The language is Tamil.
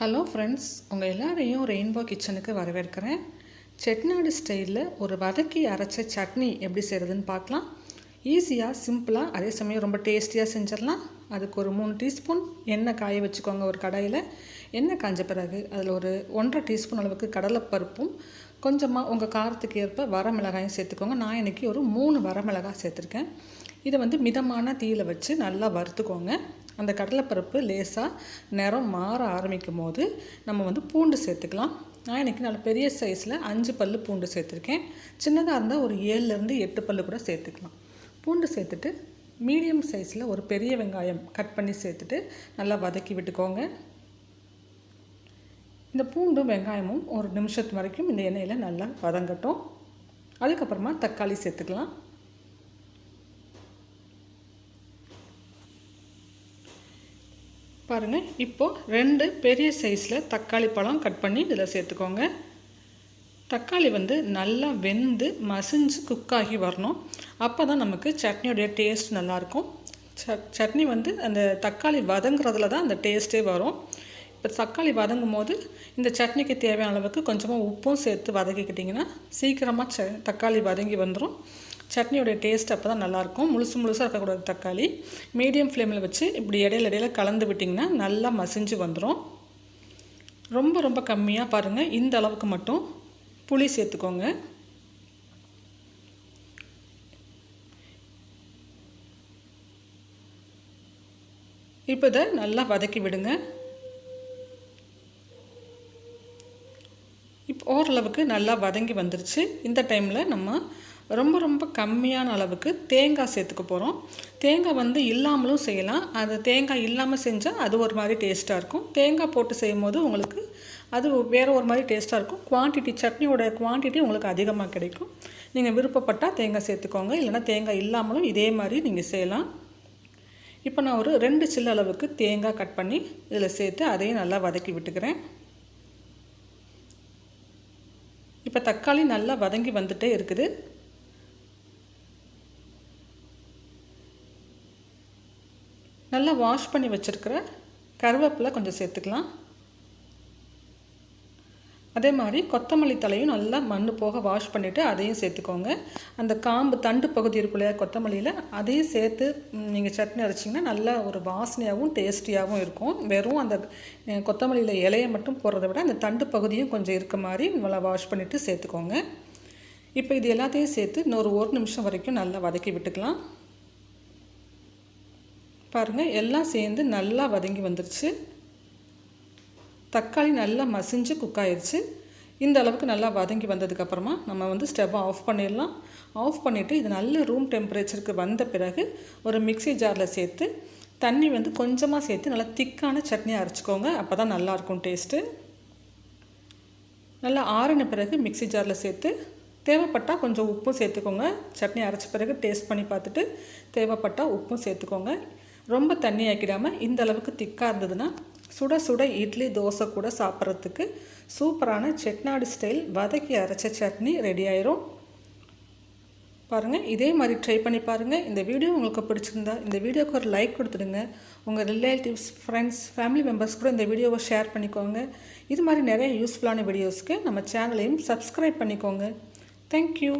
ஹலோ ஃப்ரெண்ட்ஸ் உங்கள் எல்லாரையும் ரெயின்போ கிச்சனுக்கு வரவேற்கிறேன். செட்நாடு ஸ்டைலில் ஒரு வதக்கி அரைச்ச சட்னி எப்படி செய்கிறதுன்னு பார்க்கலாம். ஈஸியாக சிம்பிளாக அதே சமயம் ரொம்ப டேஸ்டியாக செஞ்சிடலாம். அதுக்கு ஒரு மூணு டீஸ்பூன் எண்ணெய் காய வச்சுக்கோங்க ஒரு கடாயில். எண்ணெய் காஞ்ச பிறகு அதில் ஒரு ஒன்றரை டீஸ்பூன் அளவுக்கு கடலைப்பருப்பும் கொஞ்சமாக உங்கள் காரத்துக்கு ஏற்ப வரமிளகாயும் சேர்த்துக்கோங்க. நான் இன்றைக்கி ஒரு மூணு வரமிளகாய் சேர்த்துருக்கேன். இதை வந்து மிதமான தீயில் வச்சு நல்லா வறுத்துக்கோங்க. அந்த கடலைப்பருப்பு லேசாக நிறம் மாற ஆரம்பிக்கும் போது நம்ம வந்து பூண்டு சேர்த்துக்கலாம். நான் இன்றைக்கி நல்ல பெரிய சைஸில் அஞ்சு பல் பூண்டு சேர்த்துருக்கேன். சின்னதாக இருந்தால் ஒரு ஏழுலேருந்து எட்டு பல் கூட சேர்த்துக்கலாம். பூண்டு சேர்த்துட்டு மீடியம் சைஸில் ஒரு பெரிய வெங்காயம் கட் பண்ணி சேர்த்துட்டு நல்லா வதக்கி விட்டுக்கோங்க. இந்த பூண்டும் வெங்காயமும் ஒரு நிமிஷத்து வரைக்கும் இந்த எண்ணெயில் நல்லா வதங்கட்டும். அதுக்கப்புறமா தக்காளி சேர்த்துக்கலாம். பாருங்கள் இப்போது ரெண்டு பெரிய சைஸில் தக்காளி பழம் கட் பண்ணி இதில் சேர்த்துக்கோங்க. தக்காளி வந்து நல்லா வெந்து மசிஞ்சு குக்காகி வரணும். அப்போ தான் நமக்கு சட்னியோடைய டேஸ்ட் நல்லாயிருக்கும் சட் சட்னி வந்து அந்த தக்காளி வதங்குறதுல தான் அந்த டேஸ்ட்டே வரும். இப்போ தக்காளி வதங்கும் போது இந்த சட்னிக்கு தேவையான அளவுக்கு கொஞ்சமாக உப்பும் சேர்த்து வதக்கிக்கிட்டிங்கன்னா சீக்கிரமாக ச தக்காளி வதங்கி வந்துடும் சட்னியோடைய டேஸ்ட் அப்போ தான் நல்லாயிருக்கும். முழுசு முழுசாக இருக்கக்கூடாது தக்காளி. மீடியம் ஃப்ளேமில் வச்சு இப்படி இடையில இடையில கலந்து விட்டிங்கன்னா நல்லா மசிஞ்சு வந்துடும் ரொம்ப ரொம்ப கம்மியாக பாருங்கள் இந்த அளவுக்கு மட்டும் புளி சேர்த்துக்கோங்க. இப்போ இதை நல்லா வதக்கி விடுங்க. இப்போ ஓரளவுக்கு நல்லா வதங்கி வந்துருச்சு. இந்த டைமில் நம்ம ரொம்ப ரொம்ப கம்மியான அளவுக்கு தேங்காய் சேர்த்துக்க போகிறோம் தேங்காய் வந்து இல்லாமலும் செய்யலாம். அது தேங்காய் இல்லாமல் செஞ்சால் அது ஒரு மாதிரி டேஸ்ட்டாக இருக்கும். தேங்காய் போட்டு செய்யும் போது உங்களுக்கு அது வேறு ஒரு மாதிரி டேஸ்ட்டாக இருக்கும். குவான்டிட்டி சட்னியோட குவான்டிட்டி உங்களுக்கு அதிகமாக கிடைக்கும். நீங்கள் விருப்பப்பட்டால் தேங்காய் சேர்த்துக்கோங்க. இல்லைனா தேங்காய் இல்லாமலும் இதே மாதிரி நீங்கள் செய்யலாம். இப்போ நான் ஒரு ரெண்டு சில்லு அளவுக்கு தேங்காய் கட் பண்ணி இதில் சேர்த்து அதையும் நல்லா வதக்கி விட்டுக்கிறேன். இப்போ தக்காளி நல்லா வதங்கி வந்துட்டே இருக்குது. நல்லா வாஷ் பண்ணி வச்சுருக்கிற கருவேப்பிலை கொஞ்சம் சேர்த்துக்கலாம். அதே மாதிரி கொத்தமல்லி தலையும் நல்லா மண் போக வாஷ் பண்ணிவிட்டு அதையும் சேர்த்துக்கோங்க. அந்த காம்பு தண்டு பகுதி இருக்குள்ளையா கொத்தமல்லியில் அதையும் சேர்த்து நீங்கள் சட்னி அரைச்சிங்கன்னா நல்லா ஒரு வாசனையாகவும் டேஸ்டியாகவும் இருக்கும். வெறும் அந்த கொத்தமல்லியில் இலையை மட்டும் போடுறத விட அந்த தண்டு பகுதியும் கொஞ்சம் இருக்க மாதிரி நல்லா வாஷ் பண்ணிவிட்டு சேர்த்துக்கோங்க. இப்போ இது எல்லாத்தையும் சேர்த்து இன்னொரு ஒரு நிமிஷம் வரைக்கும் நல்லா வதக்கி விட்டுக்கலாம். பாருங்கள் எல்லாம் சேர்ந்து நல்லா வதங்கி வந்துருச்சு. தக்காளி நல்லா மசிஞ்சு குக் ஆயிடுச்சு இந்த அளவுக்கு நல்லா வதங்கி வந்ததுக்கப்புறமா நம்ம வந்து ஸ்டவ்வை ஆஃப் பண்ணிடலாம். ஆஃப் பண்ணிவிட்டு இது நல்ல ரூம் டெம்பரேச்சருக்கு வந்த பிறகு ஒரு மிக்சி ஜாரில் சேர்த்து தண்ணி வந்து கொஞ்சமாக சேர்த்து நல்லா திக்கான சட்னி அரைச்சிக்கோங்க. அப்போ தான் நல்லாயிருக்கும் டேஸ்ட்டு நல்லா ஆறின பிறகு மிக்சி ஜாரில் சேர்த்து தேவைப்பட்டால் கொஞ்சம் உப்பும் சேர்த்துக்கோங்க. சட்னி அரைச்ச பிறகு டேஸ்ட் பண்ணி பார்த்துட்டு தேவைப்பட்டால் உப்பும் சேர்த்துக்கோங்க. ரொம்ப தண்ணி ஆக்கிடாமல் இந்த அளவுக்கு திக்காக இருந்ததுன்னா சுட சுட இட்லி தோசை கூட சாப்பிட்றதுக்கு சூப்பரான செட்நாடு ஸ்டைல் வதக்கி அரைச்ச சட்னி ரெடி ஆயிரும். பாருங்கள் இதே மாதிரி ட்ரை பண்ணி பாருங்கள் இந்த வீடியோ உங்களுக்கு பிடிச்சிருந்தா இந்த வீடியோக்கு ஒரு லைக் கொடுத்துடுங்க. உங்கள் ரிலேட்டிவ்ஸ் ஃப்ரெண்ட்ஸ் ஃபேமிலி மெம்பர்ஸ் கூட இந்த வீடியோவை ஷேர் பண்ணிக்கோங்க. இது மாதிரி நிறைய யூஸ்ஃபுல்லான வீடியோஸ்க்கு நம்ம சேனலையும் சப்ஸ்கிரைப் பண்ணிக்கோங்க. தேங்க்யூ